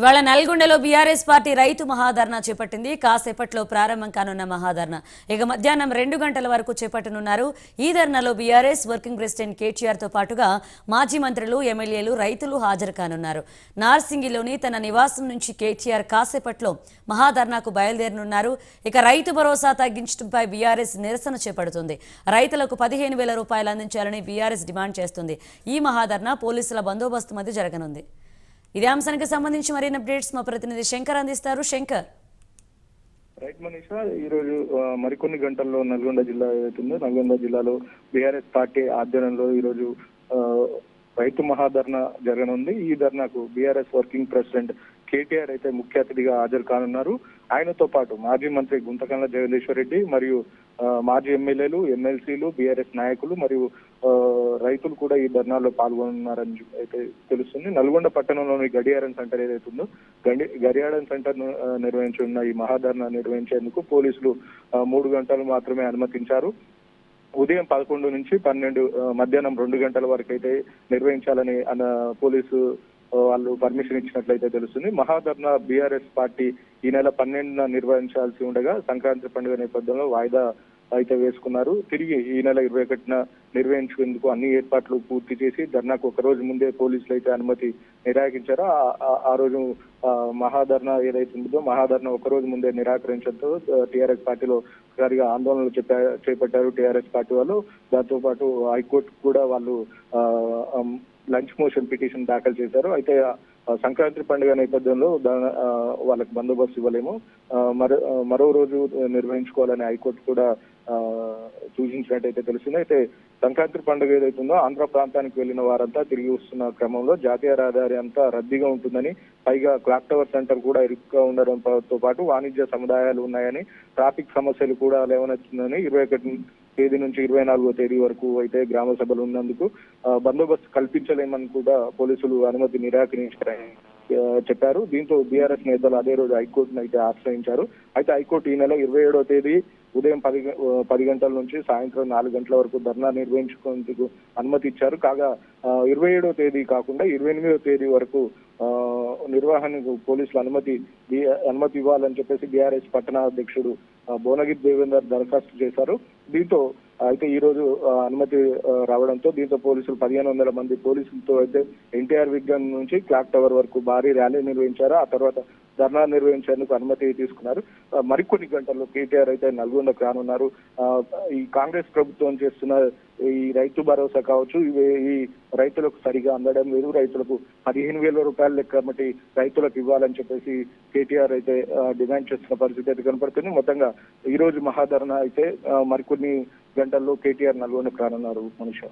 ఇవాళ నల్గొండలో BRS party రైతు మహాధర్నా చేపట్టింది. కాసేపట్లో ప్రారంభం కానున్న మహాధర్నా. ఇక మధ్యాహ్నం రెండు గంటల వరకు చేపట్టనున్నారు. ఈ ధర్నాలో బీఆర్ఎస్ వర్కింగ్ ప్రెసిడెంట్ కేటీఆర్తో పాటుగా మాజీ మంత్రులు ఎమ్మెల్యేలు రైతులు హాజరు కానున్నారు. నార్సింగిలోని తన నివాసం నుంచి కేటీఆర్ కాసేపట్లో మహాధర్నాకు బయలుదేరనున్నారు. ఇక రైతు భరోసా తగ్గించడంపై బీఆర్ఎస్ నిరసన చేపడుతుంది. రైతులకు పదిహేను వేల రూపాయలు అందించాలని బీఆర్ఎస్ డిమాండ్ చేస్తుంది. ఈ మహాధర్నా పోలీసుల బందోబస్తు మధ్య జరగనుంది. ఇదే అంశానికి సంబంధించి మరిన్ని అప్డేట్స్ మా ప్రతినిధి శంకర్ అందిస్తారు. శంకర్. రైట్ మనీషా ఈ రోజు మరికొన్ని గంటల్లో నల్గొండ జిల్లా ఏదైతుందో నల్గొండ జిల్లాలో బీఆర్ఎస్ పార్టీ ఆధ్వర్యంలో ఈ రోజు ఆ, రైతు మహాధర్నా జరగనుంది. ఈ ధర్నాకు బీఆర్ఎస్ వర్కింగ్ ప్రెసిడెంట్ కేటీఆర్ అయితే ముఖ్య అతిథిగా హాజరు కానున్నారు. ఆయనతో పాటు మాజీ మంత్రి గుంతకండ్ల జగదీశ్వర్ రెడ్డి మరియు మాజీ ఎమ్మెల్యేలు ఎమ్మెల్సీలు బీఆర్ఎస్ నాయకులు మరియు రైతులు కూడా ఈ ధర్నాలో పాల్గొన్నారని అయితే తెలుస్తుంది. నల్గొండ పట్టణంలోని గడియారం సెంటర్ ఏదైతే ఉందో గడి గడియారం సెంటర్ను, నిర్వహించున్న ఈ మహాధర్నా నిర్వహించేందుకు పోలీసులు మూడు గంటలు మాత్రమే అనుమతించారు. ఉదయం పదకొండు నుంచి పన్నెండు మధ్యాహ్నం రెండు గంటల వరకు అయితే నిర్వహించాలని అన్న పోలీసు వాళ్ళు పర్మిషన్ ఇచ్చినట్లయితే తెలుస్తుంది. మహాధర్నా బీఆర్ఎస్ పార్టీ ఈ నెల పన్నెండున నిర్వహించాల్సి ఉండగా సంక్రాంతి పండుగ నేపథ్యంలో వాయిదా అయితే వేసుకున్నారు. తిరిగి ఈ నెల ఇరవై ఒకటిన నిర్వహించేందుకు అన్ని ఏర్పాట్లు పూర్తి చేసి ధర్నాకు ఒక రోజు ముందే పోలీసులు అయితే అనుమతి నిరాకరించారో ఆ- ఆ- రోజు మహాధర్నా ఏదైతే ఉందో మహాధర్నా ఒక రోజు ముందే నిరాకరించడంతో టీఆర్ఎస్ పార్టీలో సరిగా ఆందోళనలు చెప్పా చేపట్టారు టీఆర్ఎస్ పార్టీ వాళ్ళు. దాంతో పాటు హైకోర్టు కూడా వాళ్ళు లంచ్ మోషన్ పిటిషన్ దాఖలు చేశారు. అయితే సంక్రాంతి పండుగ నేపథ్యంలో వాళ్ళకి బందోబస్తు ఇవ్వలేము. మరో మరో రోజు నిర్వహించుకోవాలని హైకోర్టు కూడా సూచించినట్టయితే తెలిసింది. అయితే సంక్రాంతి పండుగ ఏదైతుందో ఆంధ్ర ప్రాంతానికి వెళ్ళిన వారంతా తిరిగి వస్తున్న క్రమంలో జాతీయ రహదారి అంతా రద్దీగా ఉంటుందని పైగా క్లాక్ టవర్ సెంటర్ కూడా ఇరుగ్గా ఉండడంతో పాటు వాణిజ్య సముదాయాలు ఉన్నాయని ట్రాఫిక్ సమస్యలు కూడా లేవనెత్తుందని ఇరవై ఒకటి తేదీ నుంచి ఇరవై నాలుగో తేదీ వరకు అయితే గ్రామ సభలు ఉన్నందుకు బందోబస్తు కల్పించలేమని కూడా పోలీసులు అనుమతి నిరాకరించారని చెప్పారు. దీంతో బీఆర్ఎస్ నేతలు అదే రోజు హైకోర్టును అయితే ఆశ్రయించారు. అయితే హైకోర్టు ఈ నెల ఇరవై ఏడో తేదీ ఉదయం పది పది గంటల నుంచి సాయంత్రం నాలుగు గంటల వరకు ధర్నా నిర్వహించుకునేందుకు అనుమతి ఇచ్చారు. కాగా ఇరవై ఏడో తేదీ కాకుండా ఇరవై ఎనిమిదో తేదీ వరకు ఆ, నిర్వహణకు పోలీసులు అనుమతి అనుమతి ఇవ్వాలని చెప్పేసి బీఆర్ఎస్ పట్టణ అధ్యక్షుడు భువనగిరి దేవేందర్ దరఖాస్తు చేశారు. దీంతో అయితే ఈ రోజు అనుమతి రావడంతో దీంతో పోలీసులు పదిహేను వందల మంది పోలీసులతో అయితే ఎన్టీఆర్ విగ్రహం నుంచి క్లాక్ టవర్ వరకు భారీ ర్యాలీ నిర్వహించారు. ఆ తర్వాత ధర్నా నిర్వహించేందుకు అనుమతి తీసుకున్నారు. మరికొన్ని గంటల్లో కేటీఆర్ అయితే నల్గొండకు రానున్నారు. ఈ కాంగ్రెస్ ప్రభుత్వం చేస్తున్న ఈ రైతు భరోసా కావచ్చు ఇవి ఈ రైతులకు సరిగా అందడం లేదు. రైతులకు పదిహేను వేల రూపాయల లెక్క మట్టి రైతులకు ఇవ్వాలని చెప్పేసి కేటీఆర్ అయితే డిమాండ్ చేస్తున్న పరిస్థితి అయితే కనపడుతుంది. మొత్తంగా ఈ రోజు మహాధరణ అయితే మరికొన్ని గంటల్లో కేటీఆర్ నల్గొండకు రానున్నారు. మనుష.